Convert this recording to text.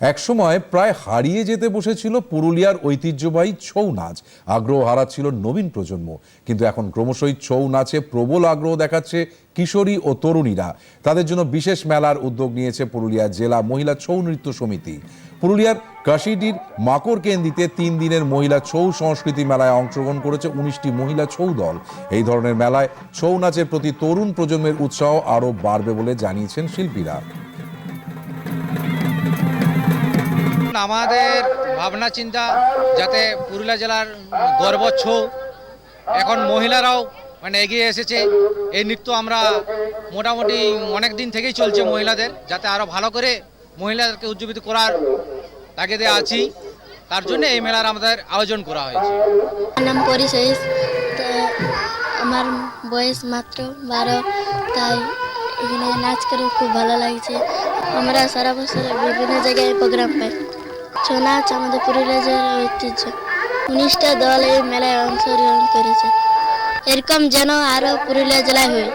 একসময় প্রায় হারিয়ে যেতে বসেছিল পুরুলিয়ার ঐতিহ্যবাহী ছৌ নাচ। আগ্রহ হারাচ্ছিল নবীন প্রজন্ম। কিন্তু এখন ক্রমশই ছৌ নাচে প্রবল আগ্রহ দেখাচ্ছে কিশোরী ও তরুণীরা। তাদের জন্য বিশেষ মেলার উদ্যোগ নিয়েছে পুরুলিয়া জেলা মহিলা ছৌ নৃত্য সমিতি। পুরুলিয়ার কাশিডির মাকড় কেন্দ্রিতে তিন দিনের মহিলা ছৌ সংস্কৃতি মেলায় অংশগ্রহণ করেছে উনিশটি মহিলা ছৌ দল। এই ধরনের মেলায় ছৌ নাচের প্রতি তরুণ প্রজন্মের উৎসাহ আরও বাড়বে বলে জানিয়েছেন শিল্পীরা। আমাদের ভাবনা চিন্তা যাতে পুরুলিয়া জেলার গর্ব ছৌ। এখন মহিলারাও মানে এগিয়ে এসেছে। এই নৃত্য আমরা মোটামুটি অনেক দিন থেকেই চলছে মহিলাদের, যাতে আরও ভালো করে মহিলাদেরকে উজ্জীবিত করার তাগিদে আছি। তার জন্য এই মেলার আমাদের আয়োজন করা হয়েছে। নাম পরিশেষ আমার বয়স মাত্র বারো, তাই এখানে নাচ করে খুব ভালো লাগছে। আমরা সারা বছর বিভিন্ন জায়গায় প্রোগ্রাম পাই। ছৌ নাচ আমাদের জেলার ঐতিহ্য। উনিশটা দল এই মেলায় অংশগ্রহণ করেছে। এরকম যেন আরও পুরুলিয়া জেলায় হয়।